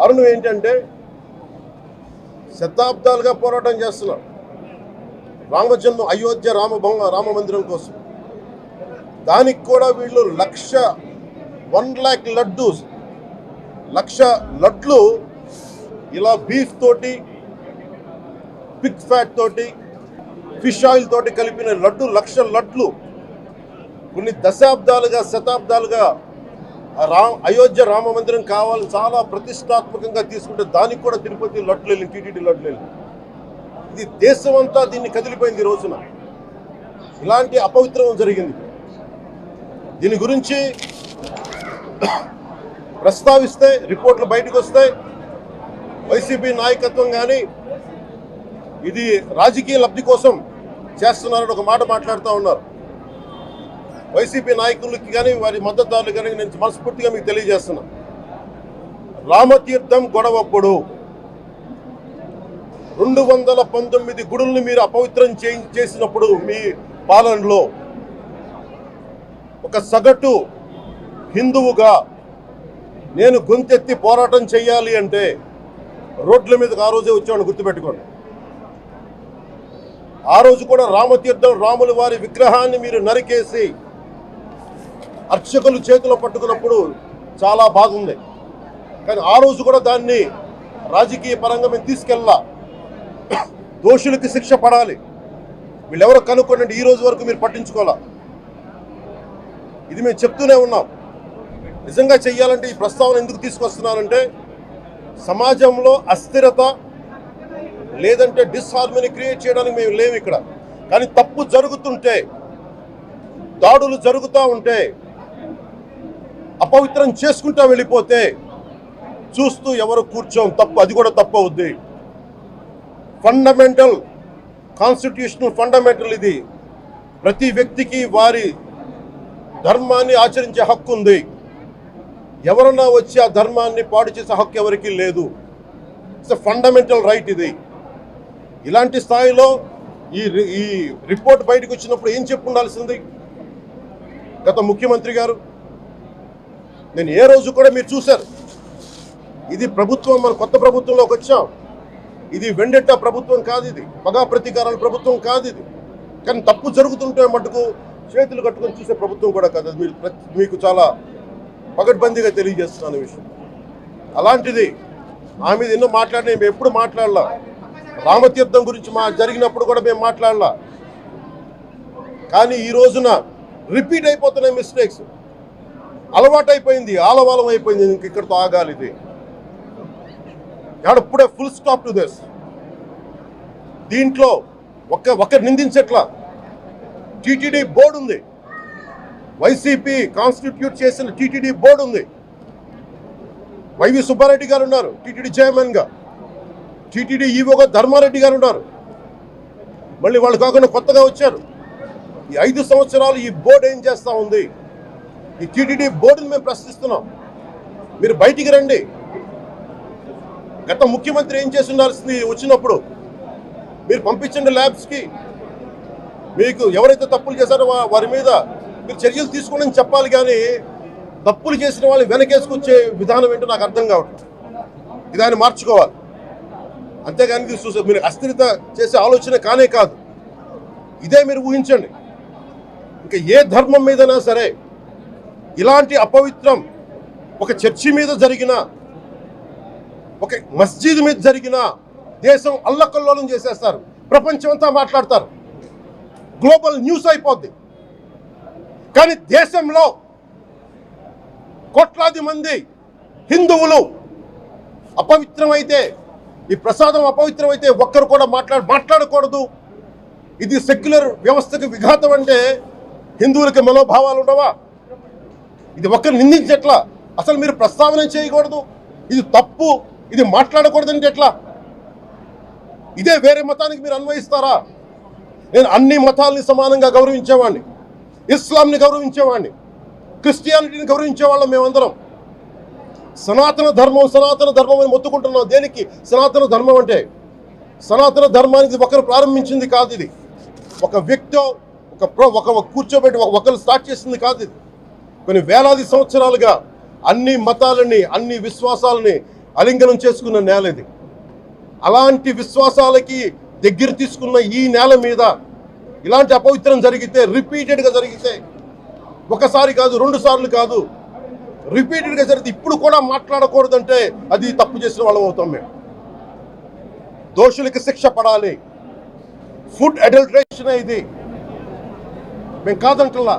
కారణం ఏంటంటే శతాబ్దాలుగా పోరాటం చేస్తున్నారు రామజన్మ అయోధ్య రామభవన రామ మందిరం కోసం. దానికి కూడా వీళ్ళు లక్ష వన్ ల్యాక్ లడ్డు లక్ష లడ్లు ఇలా బీఫ్ తోటి పిక్ ఫ్యాట్ తోటి ఫిష్ ఆయిల్ తోటి కలిపిన లడ్డు లక్ష లడ్లు. కొన్ని దశాబ్దాలుగా శతాబ్దాలుగా రామ్ అయోధ్య రామ మందిరం కావాలని చాలా ప్రతిష్టాత్మకంగా తీసుకుంటే దానికి కూడా తిరుపతి లడ్లు టీటీడీ లొట్లేదు ఇది దేశం అంతా దీన్ని కదిలిపోయింది ఈ రోజున. ఇలాంటి అపవిత్రం జరిగింది. దీని గురించి ప్రస్తావిస్తే రిపోర్ట్లు బయటకు వస్తాయి వైసీపీ నాయకత్వం కానీ ఇది రాజకీయ లబ్ధి కోసం చేస్తున్నారని ఒక మాట మాట్లాడుతూ ఉన్నారు. వైసీపీ నాయకులకి కానీ వారి మద్దతుదారులు కానీ నేను మనస్ఫూర్తిగా మీకు తెలియజేస్తున్నా. రామతీర్థం గొడవప్పుడు రెండు వందల పంతొమ్మిది గుడుల్ని మీరు అపవిత్రం చే- చేసినప్పుడు మీ పాలనలో ఒక సగటు హిందువుగా నేను గొంతెత్తి పోరాటం చేయాలి అంటే రోడ్ల మీదకి ఆ రోజే వచ్చామని గుర్తుపెట్టుకోండి. ఆ రోజు కూడా రామతీర్థం రాముల వారి విగ్రహాన్ని మీరు నరికేసి అర్చకులు చేతిలో పట్టుకున్నప్పుడు చాలా బాగుంది. కానీ ఆ రోజు కూడా దాన్ని రాజకీయ పరంగా మేము తీసుకెళ్ళా దోషులకి శిక్ష పడాలి. వీళ్ళెవరో కనుక్కోండి ఈ రోజు వరకు మీరు పట్టించుకోవాలా. ఇది మేము చెప్తూనే ఉన్నాం. నిజంగా చెయ్యాలంటే ఈ ప్రస్తావన ఎందుకు తీసుకొస్తున్నానంటే సమాజంలో అస్థిరత లేదంటే డిస్హార్మోని క్రియేట్ చేయడానికి మేము లేవు ఇక్కడ. కానీ తప్పు జరుగుతుంటే దాడులు జరుగుతూ ఉంటే అపవిత్రం చేసుకుంటూ వెళ్ళిపోతే చూస్తూ ఎవరు కూర్చోం తప్పు అది కూడా తప్పు అవుద్ది. ఫండమెంటల్ కాన్స్టిట్యూషనల్ ఫండమెంటల్ ఇది. ప్రతి వ్యక్తికి వారి ధర్మాన్ని ఆచరించే హక్కు ఉంది. ఎవరన్నా వచ్చి ఆ ధర్మాన్ని పాడు చేసే హక్కు ఎవరికీ లేదు. ఇట్స్ ఫండమెంటల్ రైట్ ఇది. ఇలాంటి స్థాయిలో ఈ రి- ఈ రిపోర్ట్ బయటకు వచ్చినప్పుడు ఏం చెప్పు ఉండాల్సింది గత ముఖ్యమంత్రి గారు నేను ఏ రోజు కూడా మీరు చూశారు. ఇది ప్రభుత్వం మన కొత్త ప్రభుత్వంలోకి వచ్చాం. ఇది వెండెట్ట ప్రభుత్వం కాదు ఇది. పగా ప్రతీకారాల ప్రభుత్వం కాదు ఇది. కానీ తప్పు జరుగుతుంటే మటుకు చేతులు కట్టుకొని చూసే ప్రభుత్వం కూడా కాదు. మీరు మీకు చాలా పగడ్బందీగా తెలియజేస్తున్నాను విషయం. అలాంటిది ఆ మీద ఎన్నో మాట్లాడినా మేము ఎప్పుడు మాట్లాడలా. రామతీర్థం గురించి మా జరిగినప్పుడు కూడా మేము మాట్లాడలా. కానీ ఈ రోజున రిపీట్ అయిపోతున్నాయి మిస్టేక్స్. అలవాటైపోయింది ఆలవాలం అయిపోయింది ఇంక ఇక్కడితో ఆగాలి ఇది. ఇప్పుడే ఫుల్ స్టాప్ టు దిస్ దీంట్లో ఒక్క ఒక్కరు నిందించట్లా టీటీడీ బోర్డు ఉంది. వైసీపీ కాన్స్టిట్యూట్ చేసిన టీటీడీ బోర్డు ఉంది. వైవి సుబ్బారెడ్డి గారు ఉన్నారు టీటీడీ చైర్మన్గా టీటీడీ ఈవోగా ధర్మారెడ్డి గారు ఉన్నారు. మళ్ళీ వాళ్ళు కాకుండా కొత్తగా వచ్చారు. ఈ ఐదు సంవత్సరాలు ఈ బోర్డు ఏం చేస్తా ఉంది? ఈ టీటీడీ బోర్డుని మేము ప్రశ్నిస్తున్నాం. మీరు బయటికి రండి. గత ముఖ్యమంత్రి ఏం చేసి ఉండాల్సింది వచ్చినప్పుడు? మీరు పంపించండి ల్యాబ్స్కి మీకు ఎవరైతే తప్పులు చేశారో వారి మీద మీరు చర్యలు తీసుకోండి చెప్పాలి కానీ తప్పులు చేసిన వాళ్ళని వెనకేసుకొచ్చే విధానం ఏంటో నాకు అర్థం కావట్లేదు. ఇదాన్ని మార్చుకోవాలి. అంతేగాని ఇది చూసే మీరు అస్థిరత చేసే ఆలోచన కానే కాదు. ఇదే మీరు ఊహించండి. ఇంకా ఏ ధర్మం మీదైనా సరే ఇలాంటి అపవిత్రం ఒక చర్చి మీద జరిగిన ఒక మస్జిద్ మీద జరిగిన దేశం అల్లకల్లోలం చేసేస్తారు. ప్రపంచం అంతా మాట్లాడతారు. గ్లోబల్ న్యూస్ అయిపోద్ది. కానీ దేశంలో కోట్లాది మంది హిందువులు అపవిత్రమైతే ఈ ప్రసాదం అపవిత్రమైతే ఒక్కరు కూడా మాట్లాడ మాట్లాడకూడదు. ఇది సెక్యులర్ వ్యవస్థకు విఘాతం అంటే హిందువులకి మనోభావాలు ఉండవా? ఇది ఒక్కరు నిందించట్లా అసలు మీరు ప్రస్తావన చేయకూడదు. ఇది తప్పు. ఇది మాట్లాడకూడదు ఎట్లా? ఇదే వేరే మతానికి మీరు అన్వయిస్తారా? నేను అన్ని మతాల్ని సమానంగా గౌరవించేవాడిని ఇస్లాంని గౌరవించేవాడిని క్రిస్టియానిటీని గౌరవించేవాళ్ళం మేమందరం. సనాతన ధర్మం సనాతన ధర్మం అని మొత్తుకుంటున్నాం. దేనికి? సనాతన ధర్మం అంటే సనాతన ధర్మానికి ఒకరు ప్రారంభించింది కాదు ఇది. ఒక వ్యక్తి ఒక ప్రో ఒక ఒక కూర్చోబెట్టి ఒక- ఒకరు స్టార్ట్ చేసింది కాదు ఇది. కొన్ని వేలాది సంవత్సరాలుగా అన్ని మతాలని అన్ని విశ్వాసాలని అలింగనం చేసుకున్న నేల ఇది. అలాంటి విశ్వాసాలకి దగ్గర తీసుకున్న ఈ నేల మీద ఇలాంటి అపవిత్రం జరిగితే రిపీటెడ్గా జరిగితే ఒకసారి కాదు రెండు సార్లు కాదు రిపీటెడ్గా జరిగితే ఇప్పుడు కూడా మాట్లాడకూడదంటే అది తప్పు చేసిన వాళ్ళం అవుతాం మేము. దోషులకి శిక్ష పడాలి. ఫుడ్ అడల్ట్రేషన్ ఇది. మేము కాదంటలా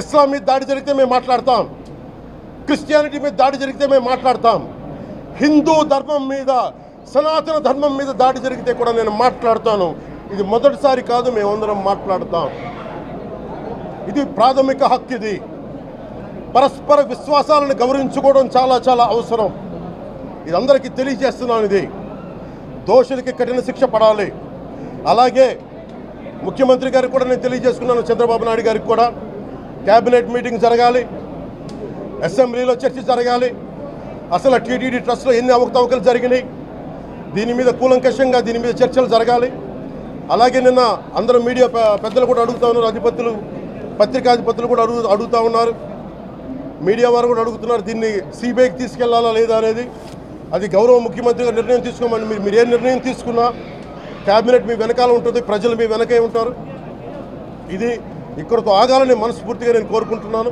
ఇస్లాం మీద దాడి జరిగితే మేము మాట్లాడతాం. క్రిస్టియానిటీ మీద దాడి జరిగితే మేము మాట్లాడతాం. హిందూ ధర్మం మీద సనాతన ధర్మం మీద దాడి జరిగితే కూడా నేను మాట్లాడతాను. ఇది మొదటిసారి కాదు మేమందరం మాట్లాడతాం. ఇది ప్రాథమిక హక్కు ఇది. పరస్పర విశ్వాసాలను గౌరవించుకోవడం చాలా చాలా అవసరం. ఇది అందరికీ తెలియజేస్తున్నాను ఇది. దోషులకి కఠిన శిక్ష పడాలి. అలాగే ముఖ్యమంత్రి గారికి కూడా నేను తెలియజేసుకున్నాను చంద్రబాబు నాయుడు గారికి కూడా. క్యాబినెట్ మీటింగ్ జరగాలి. అసెంబ్లీలో చర్చ జరగాలి. అసలు టీటీడీ ట్రస్ట్లో ఎన్ని అవకతవకలు జరిగినాయి? దీని మీద కూలంకషంగా దీని మీద చర్చలు జరగాలి. అలాగే నిన్న అందరూ మీడియా పెద్దలు కూడా అడుగుతా ఉన్నారు. అధిపతులు పత్రికాధిపతులు కూడా అడుగు అడుగుతూ ఉన్నారు. మీడియా వారు కూడా అడుగుతున్నారు దీన్ని సిబిఐకి తీసుకెళ్ళాలా లేదా అనేది. అది గౌరవ ముఖ్యమంత్రిగా నిర్ణయం తీసుకోమని మీరు మీరు ఏ నిర్ణయం తీసుకున్నా క్యాబినెట్ మీ వెనకాల ఉంటుంది ప్రజలు మీ వెనకే ఉంటారు. ఇది ఇక్కడతో ఆగాలని మనస్ఫూర్తిగా నేను కోరుకుంటున్నాను.